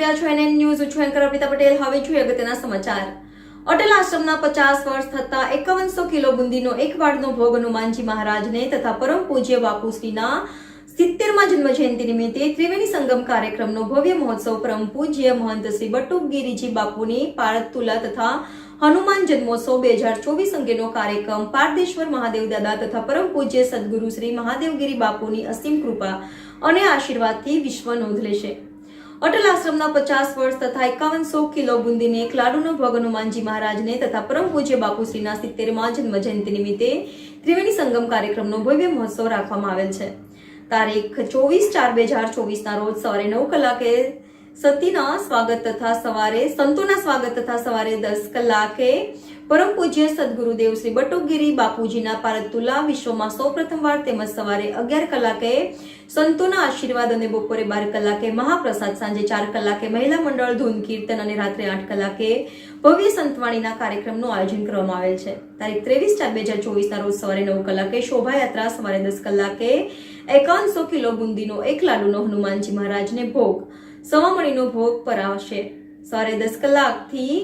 રહ્યા છો NN news છું એન્કર અર્પિતા પટેલ હવે જોઈએ અગત્યના સમાચાર. અટલ આશ્રમના પચાસ વર્ષ થતા એકાવનસો કિલો બુંદીનો એક વાળનો ભોગ હનુમાનજી મહારાજને તથા પરમ પૂજ્ય બાપુશ્રીના સિત્તેરમાં જન્મ જયંતિ નિમિત્તે ત્રિવેણી સંગમ કાર્યક્રમનો ભવ્ય મહોત્સવ પરમ પૂજ્ય મહંત શ્રી બટુકગીરીજી બાપુની પાળતુલા તથા હનુમાન જન્મોત્સવ બે હજાર ચોવીસ અંગેનો કાર્યક્રમ પારદેશ્વર મહાદેવ દાદા તથા પરમ પૂજ્ય સદગુરુ શ્રી મહાદેવગીરી બાપુની અસીમ કૃપા અને આશીર્વાદથી વિશ્વ નોંધ લેશે. અટલ આશ્રમના પચાસ વર્ષ તથા એકાવનસો કિલો બુંદીને એક લાડુનો ભોગ હનુમાનજી મહારાજને તથા પરમ પૂજ્ય બાપુશ્રીના સિત્તેરમાં જન્મ જયંતિ નિમિત્તે ત્રિવેણી સંગમ કાર્યક્રમનો ભવ્ય મહોત્સવ રાખવામાં આવેલ છે. તારીખ ચોવીસ ચાર બે હજાર ચોવીસના રોજ સવારે નવ કલાકે સતીના સ્વાગત તથા સવારે, સંતોના સ્વાગત તથા સવારે દસ કલાકે પરમ પૂજ્ય સદગુરુદેવ શ્રી બટુકગીરી બાપુજીના પારતુલા વિશ્વમાં સૌ પ્રથમવાર તેમજ સવારે અગિયાર કલાકે સંતોના આશીર્વાદ અને બપોરે બાર કલાકે મહાપ્રસાદ, સાંજે ચાર કલાકે મહિલા મંડળ, ધૂન, કીર્તન અને રાત્રે આઠ કલાકે ભવ્ય સંતવાણીના કાર્યક્રમનું આયોજન કરવામાં આવેલ છે. તારીખ ત્રેવીસ ચાર બે હજાર ચોવીસના રોજ સવારે નવ કલાકે શોભાયાત્રા, સવારે દસ કલાકે એકાવનસો કિલો બુંદીનો એક લાડુનો હનુમાનજી મહારાજને ભોગ સવામણીનો ભોગ પરાવશે સવારે દસ કલાકથી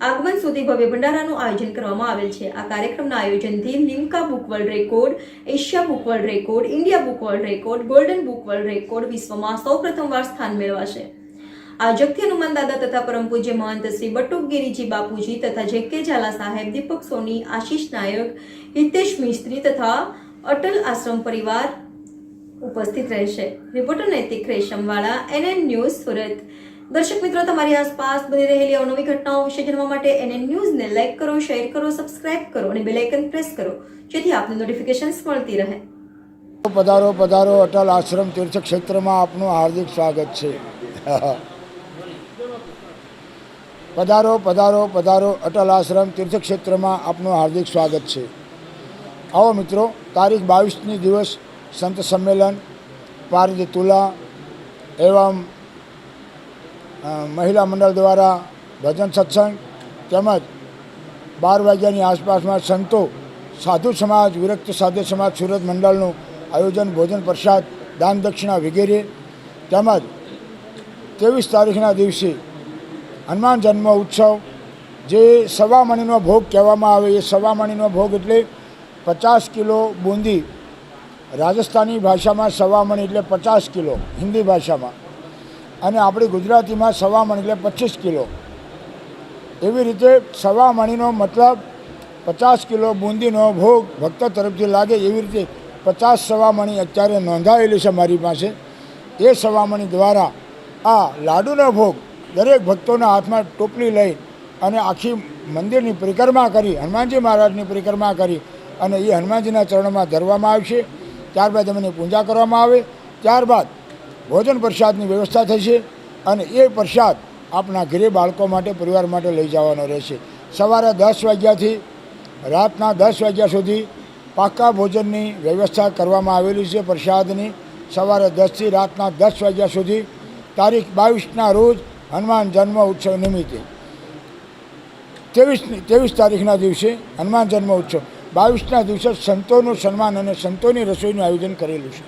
આગમન સુધી ભવ્ય ભંડારાનું આયોજન કરવામાં આવેલ છે. આ કાર્યક્રમના આયોજનથી Limca book world record, Asia book world record, India book world record, golden book world record વિશ્વમાં સૌ પ્રથમવાર સ્થાન મેળવાશે. આ જગતી હનુમાન દાદા તથા પરમ પૂજ્ય મહંત શ્રી બટુકગીરીજી બાપુજી તથા જે કે ઝાલા સાહેબ, દીપક સોની, આશીષ નાયક, હિતેશ મિસ્ત્રી તથા અટલ આશ્રમ પરિવાર ઉપસ્થિત રહેશે. રિપોર્ટર નૈતિક રેશમવાળા, એનએન ન્યૂઝ સુરત. દર્શક મિત્રો, તમારી આસપાસ બની રહેલી અવનવી ઘટનાઓ વિશે જાણવા માટે એનએન ન્યૂઝને લાઇક કરો, શેર કરો, સબસ્ક્રાઇબ કરો અને બેલ આઇકન પ્રેસ કરો, જેથી આપને નોટિફિકેશન્સ મળતી રહે. પધારો પધારો, અટલ આશ્રમ તીર્થક્ષેત્રમાં આપનું હાર્દિક સ્વાગત છે. પધારો પધારો પધારો, અટલ આશ્રમ તીર્થક્ષેત્રમાં આપનું હાર્દિક સ્વાગત છે. આવો મિત્રો, તારીખ બાવીસની દિવસ સંત સંમેલન પારિજ તુલા એવમ મહિલા મંડળ દ્વારા ભજન સત્સંગ તેમજ બાર વાગ્યાની આસપાસમાં સંતો સાધુ સમાજ, વિરક્ત સાધુ સમાજ, સુરત મંડળનું આયોજન, ભોજન પ્રસાદ, દાન દક્ષિણા વગેરે તેમજ ત્રેવીસ તારીખના દિવસે હનુમાન જન્મ ઉત્સવ, જે સવામણીનો ભોગ કહેવામાં આવે. એ સવામણીનો ભોગ એટલે પચાસ કિલો બુંદી રાજસ્થાની ભાષામાં સવામણી એટલે પચાસ કિલો, હિન્દી ભાષામાં. અને આપણી ગુજરાતીમાં સવામણ એટલે પચીસ કિલો. એવી રીતે સવામણીનો મતલબ પચાસ કિલો બુંદીનો ભોગ ભક્ત તરફથી લાગે એવી રીતે પચાસ સવામણી અત્યારે નોંધાયેલી છે મારી પાસે. એ સવામણી દ્વારા આ લાડુનો ભોગ દરેક ભક્તોના હાથમાં ટોપલી લઈ અને આખી મંદિરની પરિક્રમા કરી, હનુમાનજી મહારાજની પરિક્રમા કરી અને એ હનુમાનજીના ચરણોમાં ધરવામાં આવશે. ત્યારબાદ એમની પૂજા કરવામાં આવે. ત્યારબાદ ભોજન પ્રસાદની વ્યવસ્થા થશે અને એ પ્રસાદ આપણા ઘરે બાળકો માટે, પરિવાર માટે લઈ જવાનો રહેશે. સવારે દસ વાગ્યાથી, રાતના દસ વાગ્યા સુધી પાકા ભોજનની વ્યવસ્થા કરવામાં આવેલી છે પ્રસાદની. સવારે દસથી રાતના દસ વાગ્યા સુધી તારીખ બાવીસના રોજ હનુમાન જન્મ ઉત્સવ નિમિત્તે. ત્રેવીસ ત્રેવીસ તારીખના દિવસે હનુમાન જન્મ ઉત્સવ. બાવીસના દિવસે સંતોનું સન્માન અને સંતોની રસોઈનું આયોજન કરેલું છે.